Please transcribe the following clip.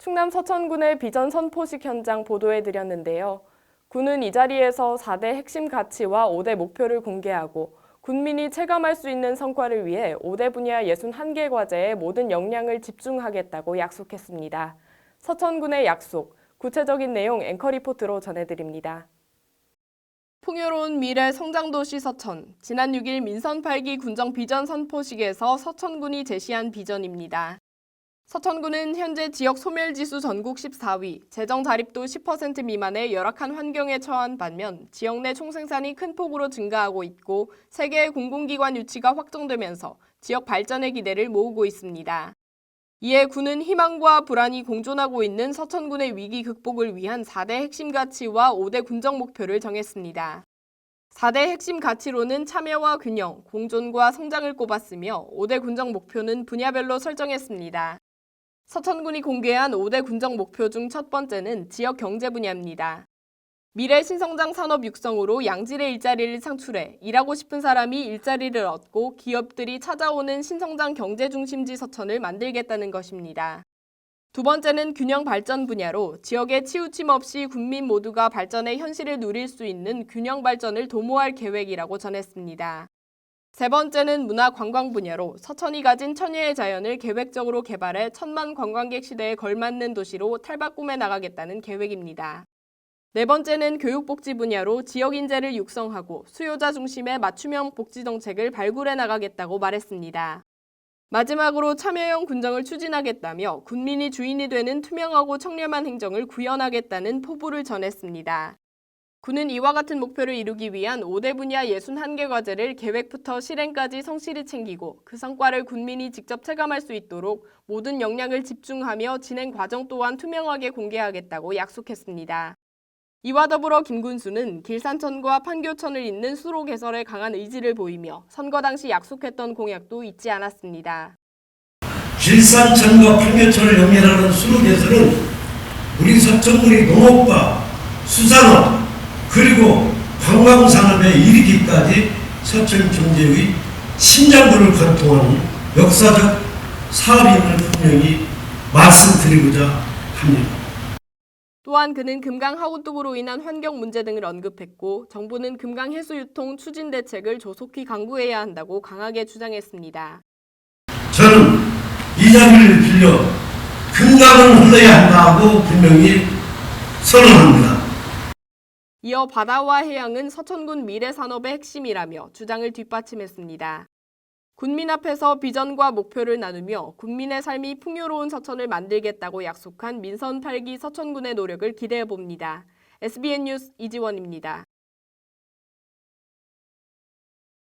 충남 서천군의 비전 선포식 현장 보도해 드렸는데요. 군은 이 자리에서 4대 핵심 가치와 5대 목표를 공개하고 군민이 체감할 수 있는 성과를 위해 5대 분야 61개 과제에 모든 역량을 집중하겠다고 약속했습니다. 서천군의 약속, 구체적인 내용 앵커 리포트로 전해드립니다. 풍요로운 미래 성장도시 서천. 지난 6일 민선 8기 군정 비전 선포식에서 서천군이 제시한 비전입니다. 서천군은 현재 지역 소멸지수 전국 14위, 재정 자립도 10% 미만의 열악한 환경에 처한 반면 지역 내 총생산이 큰 폭으로 증가하고 있고 세계의 공공기관 유치가 확정되면서 지역 발전의 기대를 모으고 있습니다. 이에 군은 희망과 불안이 공존하고 있는 서천군의 위기 극복을 위한 4대 핵심 가치와 5대 군정 목표를 정했습니다. 4대 핵심 가치로는 참여와 균형, 공존과 성장을 꼽았으며 5대 군정 목표는 분야별로 설정했습니다. 서천군이 공개한 5대 군정 목표 중 첫 번째는 지역 경제 분야입니다. 미래 신성장 산업 육성으로 양질의 일자리를 창출해 일하고 싶은 사람이 일자리를 얻고 기업들이 찾아오는 신성장 경제 중심지 서천을 만들겠다는 것입니다. 두 번째는 균형 발전 분야로 지역의 치우침 없이 국민 모두가 발전의 현실을 누릴 수 있는 균형 발전을 도모할 계획이라고 전했습니다. 세 번째는 문화 관광 분야로 서천이 가진 천혜의 자연을 계획적으로 개발해 천만 관광객 시대에 걸맞는 도시로 탈바꿈해 나가겠다는 계획입니다. 네 번째는 교육복지 분야로 지역 인재를 육성하고 수요자 중심의 맞춤형 복지 정책을 발굴해 나가겠다고 말했습니다. 마지막으로 참여형 군정을 추진하겠다며 군민이 주인이 되는 투명하고 청렴한 행정을 구현하겠다는 포부를 전했습니다. 군은 이와 같은 목표를 이루기 위한 5대 분야 61개 과제를 계획부터 실행까지 성실히 챙기고 그 성과를 군민이 직접 체감할 수 있도록 모든 역량을 집중하며 진행 과정 또한 투명하게 공개하겠다고 약속했습니다. 이와 더불어 김군수는 길산천과 판교천을 잇는 수로 개설에 강한 의지를 보이며 선거 당시 약속했던 공약도 잊지 않았습니다. 길산천과 판교천을 연결하는 수로 개설은 우리 서천군의 농업과 수산업 그리고 관광산업에 이르기까지 서천 경제의 신장부를 관통하는 역사적 사업임을 분명히 말씀드리고자 합니다. 또한 그는 금강 하우뚝으로 인한 환경 문제 등을 언급했고 정부는 금강 해수 유통 추진 대책을 조속히 강구해야 한다고 강하게 주장했습니다. 저는 이 자리를 빌려 금강은 흘러야 한다고 분명히 선언합니다. 이어 바다와 해양은 서천군 미래 산업의 핵심이라며 주장을 뒷받침했습니다. 군민 앞에서 비전과 목표를 나누며 군민의 삶이 풍요로운 서천을 만들겠다고 약속한 민선 8기 서천군의 노력을 기대해 봅니다. SBN 뉴스 이지원입니다.